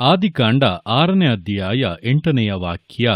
ಆದಿಕಾಂಡ ಆರನೇ ಅಧ್ಯಾಯ ಎಂಟನೆಯ ವಾಕ್ಯ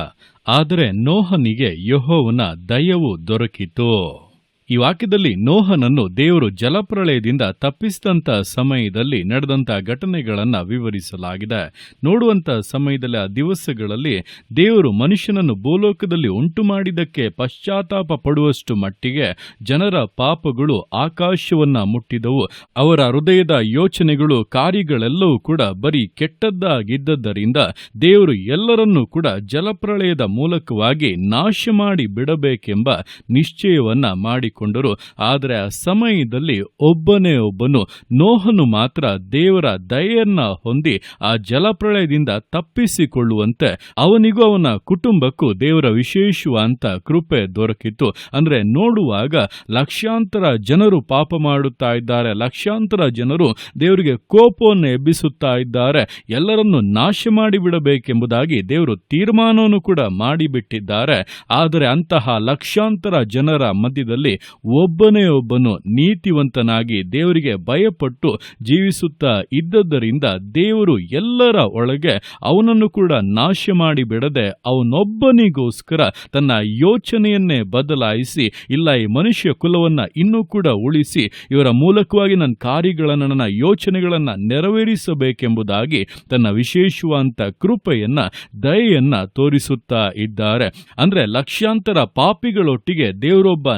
ಆದರೆ ನೋಹನಿಗೆ ಯಹೋವನ ದಯವು ದೊರಕಿತು. ಈ ವಾಕ್ಯದಲ್ಲಿ ನೋಹನನ್ನು ದೇವರು ಜಲಪ್ರಳಯದಿಂದ ತಪ್ಪಿಸಿದಂತ ಸಮಯದಲ್ಲಿ ನಡೆದಂತ ಘಟನೆಗಳನ್ನು ವಿವರಿಸಲಾಗಿದೆ. ನೋಡುವಂತ ಸಮಯದಲ್ಲಿ, ಆ ದಿವಸಗಳಲ್ಲಿ ದೇವರು ಮನುಷ್ಯನನ್ನು ಭೂಲೋಕದಲ್ಲಿ ಉಂಟು ಮಾಡಿದ್ದಕ್ಕೆ ಪಶ್ಚಾತ್ತಾಪ ಪಡುವಷ್ಟು ಮಟ್ಟಿಗೆ ಜನರ ಪಾಪಗಳು ಆಕಾಶವನ್ನ ಮುಟ್ಟಿದವು. ಅವರ ಹೃದಯದ ಯೋಚನೆಗಳು, ಕಾರ್ಯಗಳೆಲ್ಲವೂ ಕೂಡ ಬರೀ ಕೆಟ್ಟದ್ದಾಗಿದ್ದದ್ದರಿಂದ ದೇವರು ಎಲ್ಲರನ್ನೂ ಕೂಡ ಜಲಪ್ರಳಯದ ಮೂಲಕವಾಗಿ ನಾಶ ಮಾಡಿ ಬಿಡಬೇಕೆಂಬ ನಿಶ್ಚಯವನ್ನ ಮಾಡಿಕೊಂಡರು. ಆದರೆ ಆ ಸಮಯದಲ್ಲಿ ಒಬ್ಬನೇ ಒಬ್ಬನು ನೋಹನು ಮಾತ್ರ ದೇವರ ದಯೆಯನ್ನ ಹೊಂದಿ ಆ ಜಲಪ್ರಳಯದಿಂದ ತಪ್ಪಿಸಿಕೊಳ್ಳುವಂತೆ ಅವನಿಗೂ ಅವನ ಕುಟುಂಬಕ್ಕೂ ದೇವರ ವಿಶೇಷವಾದಂಥ ಕೃಪೆ ದೊರಕಿತ್ತು. ಅಂದರೆ ನೋಡುವಾಗ ಲಕ್ಷಾಂತರ ಜನರು ಪಾಪ ಮಾಡುತ್ತಾ ಇದ್ದಾರೆ, ಲಕ್ಷಾಂತರ ಜನರು ದೇವರಿಗೆ ಕೋಪವನ್ನು ಎಬ್ಬಿಸುತ್ತಾ ಇದ್ದಾರೆ, ಎಲ್ಲರನ್ನು ನಾಶ ಮಾಡಿಬಿಡಬೇಕೆಂಬುದಾಗಿ ದೇವರು ತೀರ್ಮಾನವನ್ನು ಕೂಡ ಮಾಡಿಬಿಟ್ಟಿದ್ದಾರೆ. ಆದರೆ ಅಂತಹ ಲಕ್ಷಾಂತರ ಜನರ ಮಧ್ಯದಲ್ಲಿ ಒಬ್ಬನೇ ಒಬ್ಬನು ನೀತಿವಂತನಾಗಿ ದೇವರಿಗೆ ಭಯಪಟ್ಟು ಜೀವಿಸುತ್ತಾ ಇದ್ದದ್ದರಿಂದ ದೇವರು ಎಲ್ಲರ ಒಳಗೆ ಅವನನ್ನು ಕೂಡ ನಾಶ ಮಾಡಿ ಬಿಡದೆ ಅವನೊಬ್ಬನಿಗೋಸ್ಕರ ತನ್ನ ಯೋಚನೆಯನ್ನೇ ಬದಲಾಯಿಸಿ, ಇಲ್ಲ, ಈ ಮನುಷ್ಯ ಕುಲವನ್ನ ಇನ್ನೂ ಕೂಡ ಉಳಿಸಿ, ಇವರ ಮೂಲಕವಾಗಿ ನನ್ನ ಕಾರ್ಯಗಳನ್ನು, ನನ್ನ ಯೋಚನೆಗಳನ್ನು ನೆರವೇರಿಸಬೇಕೆಂಬುದಾಗಿ ತನ್ನ ವಿಶೇಷವಾದಂಥ ಕೃಪೆಯನ್ನ, ದಯೆಯನ್ನ ತೋರಿಸುತ್ತಾ ಇದ್ದಾರೆ. ಅಂದ್ರೆ ಲಕ್ಷಾಂತರ ಪಾಪಿಗಳೊಟ್ಟಿಗೆ ದೇವರೊಬ್ಬ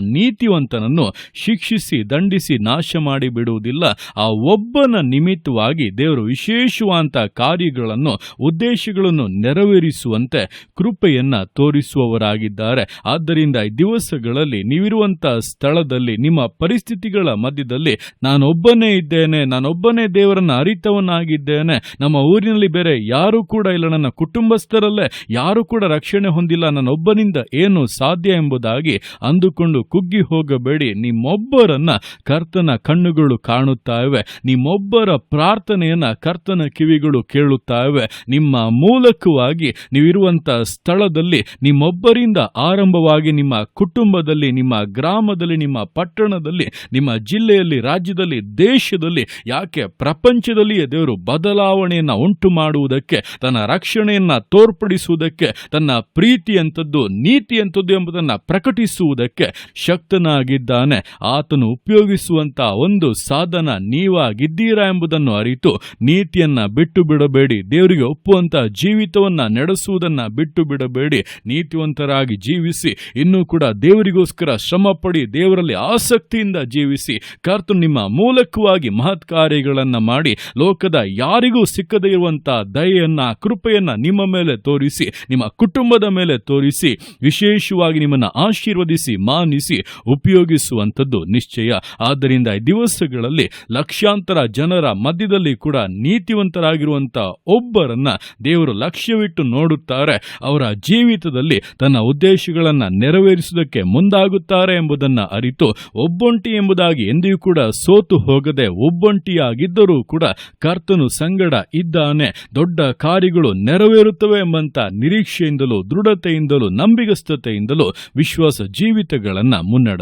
ನೀತಿವಂತನನ್ನು ಶಿಕ್ಷಿಸಿ, ದಂಡಿಸಿ ನಾಶ ಮಾಡಿ ಬಿಡುವುದಿಲ್ಲ ಆ ಒಬ್ಬನ ನಿಮಿತ್ತವಾಗಿ ದೇವರು ವಿಶೇಷವಾದಂಥ ಕಾರ್ಯಗಳನ್ನು, ಉದ್ದೇಶಗಳನ್ನು ನೆರವೇರಿಸುವಂತೆ ಕೃಪೆಯನ್ನು ತೋರಿಸುವವರಾಗಿದ್ದಾರೆ. ಆದ್ದರಿಂದ ಈ ದಿವಸಗಳಲ್ಲಿ ನೀವಿರುವಂಥ ಸ್ಥಳದಲ್ಲಿ, ನಿಮ್ಮ ಪರಿಸ್ಥಿತಿಗಳ ಮಧ್ಯದಲ್ಲಿ ನಾನೊಬ್ಬನೇ ಇದ್ದೇನೆ, ನಾನೊಬ್ಬನೇ ದೇವರನ್ನ ಅರಿತವನಾಗಿದ್ದೇನೆ. ನಮ್ಮ ಊರಿನಲ್ಲಿ ಬೇರೆ ಯಾರು ಕೂಡ ಇಲ್ಲ, ನನ್ನ ಕುಟುಂಬಸ್ಥರಲ್ಲೇ ಯಾರು ಕೂಡ ರಕ್ಷಣೆ ಹೊಂದಿಲ್ಲ ನನ್ನೊಬ್ಬನಿಂದ ಏನು ಸಾಧ್ಯ ಎಂಬುದಾಗಿ ಅಂದುಕೊಂಡು ಕುಗ್ಗಿ ಹೋಗಬೇಡಿ. ನಿಮ್ಮೊಬ್ಬರನ್ನ ಕರ್ತನ ಕಣ್ಣುಗಳು ಕಾಣುತ್ತಾ ಇವೆ ನಿಮ್ಮೊಬ್ಬರ ಪ್ರಾರ್ಥನೆಯನ್ನ ಕರ್ತನ ಕಿವಿಗಳು ಕೇಳುತ್ತಾ ಇವೆ ನಿಮ್ಮ ಮೂಲಕವಾಗಿ ನೀವಿರುವಂತ ಸ್ಥಳದಲ್ಲಿ, ನಿಮ್ಮೊಬ್ಬರಿಂದ ಆರಂಭವಾಗಿ ನಿಮ್ಮ ಕುಟುಂಬದಲ್ಲಿ, ನಿಮ್ಮ ಗ್ರಾಮದಲ್ಲಿ, ನಿಮ್ಮ ಪಟ್ಟಣದಲ್ಲಿ, ನಿಮ್ಮ ಜಿಲ್ಲೆಯಲ್ಲಿ, ರಾಜ್ಯದಲ್ಲಿ, ದೇಶದಲ್ಲಿ, ಯಾಕೆ ಪ್ರಪಂಚದಲ್ಲಿಯೇ ದೇವರು ಬದಲಾವಣೆಯನ್ನು ಉಂಟು ಮಾಡುವುದಕ್ಕೆ ತನ್ನ ರಕ್ಷಣೆಯನ್ನ ತೋರ್ಪಡಿಸುವುದಕ್ಕೆ, ತನ್ನ ಪ್ರೀತಿಯಂಥದ್ದು, ನೀತಿಯಂಥದ್ದು ಎಂಬುದನ್ನು ಪ್ರಕಟಿಸುವುದಕ್ಕೆ ಶಕ್ತನಾಗಿದ್ದಾನೆ ಆತನು ಉಪಯೋಗಿಸುವಂತ ಒಂದು ಸಾಧನ ನೀವಾಗಿದ್ದೀರಾ ಎಂಬುದನ್ನು ಅರಿತು ನೀತಿಯನ್ನ ಬಿಟ್ಟು ಬಿಡಬೇಡಿ ದೇವರಿಗೆ ಒಪ್ಪುವಂತ ಜೀವಿತವನ್ನ ನಡೆಸುವುದನ್ನ ಬಿಟ್ಟು ಬಿಡಬೇಡಿ ನೀತಿವಂತರಾಗಿ ಜೀವಿಸಿ, ಇನ್ನೂ ಕೂಡ ದೇವರಿಗೋಸ್ಕರ ಶ್ರಮ ಪಡಿ ದೇವರಲ್ಲಿ ಆಸಕ್ತಿಯಿಂದ ಜೀವಿಸಿ, ಕರ್ತನು ನಿಮ್ಮ ಮೂಲಕವಾಗಿ ಮಹತ್ ಕಾರ್ಯಗಳನ್ನ ಮಾಡಿ, ಲೋಕದ ಯಾರಿಗೂ ಸಿಕ್ಕದೇ ಇರುವಂತಹ ದಯೆಯನ್ನ, ಕೃಪೆಯನ್ನ ನಿಮ್ಮ ಮೇಲೆ ತೋರಿಸಿ, ನಿಮ್ಮ ಕುಟುಂಬದ ಮೇಲೆ ತೋರಿಸಿ, ವಿಶೇಷವಾಗಿ ನಿಮ್ಮನ್ನು ಆಶೀರ್ವದಿಸಿ, ಮಾನಿಸಿ ಉಪಯೋಗಿಸುವಂಥದ್ದು ನಿಶ್ಚಯ. ಆದ್ದರಿಂದ ಈ ದಿವಸಗಳಲ್ಲಿ ಲಕ್ಷಾಂತರ ಜನರ ಮಧ್ಯದಲ್ಲಿ ಕೂಡ ನೀತಿವಂತರಾಗಿರುವಂಥ ಒಬ್ಬರನ್ನ ದೇವರು ಲಕ್ಷ್ಯವಿಟ್ಟು ನೋಡುತ್ತಾರೆ. ಅವರ ಜೀವಿತದಲ್ಲಿ ತನ್ನ ಉದ್ದೇಶಗಳನ್ನು ನೆರವೇರಿಸುವುದಕ್ಕೆ ಮುಂದಾಗುತ್ತಾರೆ ಎಂಬುದನ್ನು ಅರಿತು, ಒಬ್ಬೊಂಟಿ ಎಂಬುದಾಗಿ ಎಂದಿಗೂ ಕೂಡ ಸೋತು ಹೋಗದೆ ಒಬ್ಬೊಂಟಿಯಾಗಿದ್ದರೂ ಕೂಡ ಕರ್ತನು ಸಂಗಡ ಇದ್ದಾನೆ. ದೊಡ್ಡ ಕಾರ್ಯಗಳು ನೆರವೇರುತ್ತವೆ ಎಂಬಂತ ನಿರೀಕ್ಷೆಯಿಂದಲೂ, ದೃಢತೆಯಿಂದಲೂ, ನಂಬಿಗಸ್ತತೆಯಿಂದಲೂ ವಿಶ್ವಾಸ ಜೀವಿತಗಳನ್ನ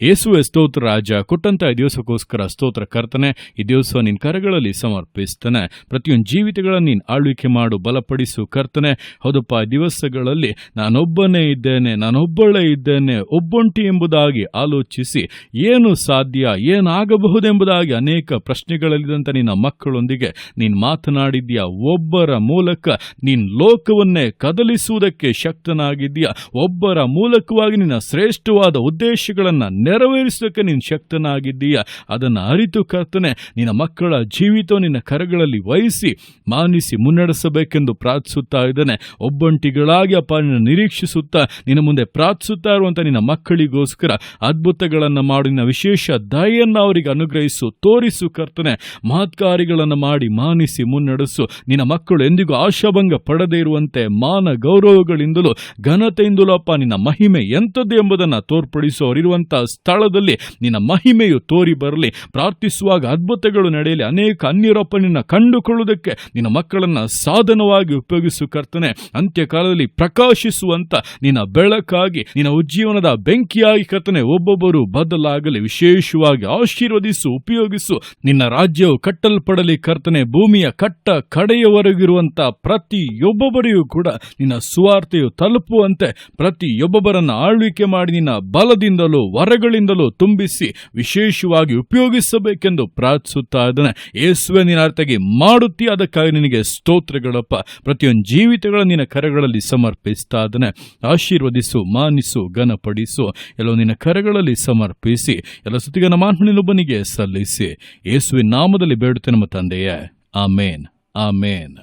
ಯೇಸುವೆ ಸ್ತೋತ್ರ ರಾಜ, ಕೊಟ್ಟಂತ ಈ ದಿವಸಕ್ಕೋಸ್ಕರ ಸ್ತೋತ್ರ ಕರ್ತನೆ, ಈ ದಿವಸ ನಿನ್ನ ಕರಗಳಲ್ಲಿ ಸಮರ್ಪಿಸ್ತಾನೆ. ಪ್ರತಿಯೊಂದು ಜೀವಿತಗಳನ್ನು ನೀನು ಆಳ್ವಿಕೆ ಮಾಡು, ಬಲಪಡಿಸು ಕರ್ತನೆ. ಹೌದಪ್ಪ ದಿವಸಗಳಲ್ಲಿ ನಾನೊಬ್ಬನೇ ಇದ್ದೇನೆ, ನಾನೊಬ್ಬಳೇ ಇದ್ದೇನೆ, ಒಬ್ಬೊಂಟಿ ಎಂಬುದಾಗಿ ಆಲೋಚಿಸಿ ಏನು ಸಾಧ್ಯ, ಏನಾಗಬಹುದೆಂಬುದಾಗಿ ಅನೇಕ ಪ್ರಶ್ನೆಗಳಲ್ಲಿದ್ದಂಥ ನಿನ್ನ ಮಕ್ಕಳೊಂದಿಗೆ ನೀನು ಮಾತನಾಡಿದ್ಯಾ ಒಬ್ಬರ ಮೂಲಕ ನಿನ್ನ ಲೋಕವನ್ನೇ ಕದಲಿಸುವುದಕ್ಕೆ ಶಕ್ತನಾಗಿದ್ಯಾ ಒಬ್ಬರ ಮೂಲಕವಾಗಿ ನಿನ್ನ ಶ್ರೇಷ್ಠವಾದ ಉದ್ದೇಶಗಳನ್ನು ನೆರವೇರಿಸೋಕೆ ನೀನು ಶಕ್ತನಾಗಿದ್ದೀಯ? ಅದನ್ನು ಅರಿತು ಕರ್ತನೆ, ನಿನ್ನ ಮಕ್ಕಳ ಜೀವಿತ ನಿನ್ನ ಕರಗಳಲ್ಲಿ ವಹಿಸಿ, ಮಾನಿಸಿ ಮುನ್ನಡೆಸಬೇಕೆಂದು ಪ್ರಾರ್ಥಿಸುತ್ತಾ ಇದ್ದಾನೆ. ಒಬ್ಬಂಟಿಗಳಾಗಿ ಅಪ್ಪ ನಿನ್ನ ನಿರೀಕ್ಷಿಸುತ್ತಾ, ನಿನ್ನ ಮುಂದೆ ಪ್ರಾರ್ಥಿಸುತ್ತಾ ಇರುವಂಥ ನಿನ್ನ ಮಕ್ಕಳಿಗೋಸ್ಕರ ಅದ್ಭುತಗಳನ್ನು ಮಾಡಿ, ನಿನ್ನ ವಿಶೇಷ ದಯೆಯನ್ನು ಅವರಿಗೆ ಅನುಗ್ರಹಿಸು, ತೋರಿಸು ಕರ್ತನೆ. ಮಹತ್ಕಾರಿಗಳನ್ನು ಮಾಡಿ, ಮಾನಿಸಿ ಮುನ್ನಡೆಸು. ನಿನ್ನ ಮಕ್ಕಳು ಎಂದಿಗೂ ಆಶಾಭಂಗ ಪಡದೇ ಇರುವಂತೆ ಮಾನ ಗೌರವಗಳಿಂದಲೂ, ಘನತೆಯಿಂದಲೂ ಅಪ್ಪ ನಿನ್ನ ಮಹಿಮೆ ಎಂಥದ್ದು ಎಂಬುದನ್ನು ತೋರ್ಪಡಿಸು ಅವರಿರುವಂಥ ಸ್ಥಳದಲ್ಲಿ ನಿನ್ನ ಮಹಿಮೆಯು ತೋರಿ ಬರಲಿ. ಪ್ರಾರ್ಥಿಸುವಾಗ ಅದ್ಭುತಗಳು ನಡೆಯಲಿ. ಅನೇಕ ಅನ್ಯರೊಪ್ಪ ನಿನ್ನ ಕಂಡುಕೊಳ್ಳುವುದಕ್ಕೆ ನಿನ್ನ ಮಕ್ಕಳನ್ನು ಸಾಧನವಾಗಿ ಉಪಯೋಗಿಸು ಕರ್ತನೆ. ಅಂತ್ಯಕಾಲದಲ್ಲಿ ಪ್ರಕಾಶಿಸುವಂಥ ನಿನ್ನ ಬೆಳಕಾಗಿ, ನಿನ್ನ ಉಜ್ಜೀವನದ ಬೆಂಕಿಯಾಗಿ ಕರ್ತನೆ, ಒಬ್ಬೊಬ್ಬರು ಬದಲಾಗಲಿ. ವಿಶೇಷವಾಗಿ ಆಶೀರ್ವದಿಸು, ಉಪಯೋಗಿಸು. ನಿನ್ನ ರಾಜ್ಯವು ಕಟ್ಟಲ್ಪಡಲಿ ಕರ್ತನೆ. ಭೂಮಿಯ ಕಟ್ಟ ಕಡೆಯವರೆಗಿರುವಂಥ ಪ್ರತಿಯೊಬ್ಬೊಬ್ಬರಿಗೂ ಕೂಡ ನಿನ್ನ ಸುವಾರ್ತೆಯು ತಲುಪುವಂತೆ ಪ್ರತಿಯೊಬ್ಬೊಬ್ಬರನ್ನು ಆಳ್ವಿಕೆ ಮಾಡಿ ನಿನ್ನ ಬಲದಿಂದಲೂ ವರಗಳಿಂದಲೂ ತುಂಬಿಸಿ ವಿಶೇಷವಾಗಿ ಉಪಯೋಗಿಸಬೇಕೆಂದು ಪ್ರಾರ್ಥಿಸುತ್ತಾ ಇದ್ದಾನೆ. ಯೇಸುವೆ ನಿನ್ನ ಅರ್ಥಗೆ ಮಾಡುತ್ತಿ ಅದಕ್ಕಾಗಿ ನಿನಗೆ ಸ್ತೋತ್ರಗಳಪ್ಪ. ಪ್ರತಿಯೊಂದು ಜೀವಿತಗಳ ನಿನ್ನ ಕರಗಳಲ್ಲಿ ಸಮರ್ಪಿಸ್ತಾ ಇದ್ದಾನೆ. ಆಶೀರ್ವದಿಸು, ಮಾನಿಸು, ಘನಪಡಿಸು, ಎಲ್ಲೋ ನಿನ್ನ ಕರಗಳಲ್ಲಿ ಸಮರ್ಪಿಸಿ, ಎಲ್ಲ ಸುತ್ತಿಗನ ಮಾನ್ಮನಿನೊಬ್ಬನಿಗೆ ಸಲ್ಲಿಸಿ. ಯೇಸುವಿನ ನಾಮದಲ್ಲಿ ಬೇಡುತ್ತೆ ನಮ್ಮ ತಂದೆಯೇ. ಆಮೇನ್. ಆಮೇನ್.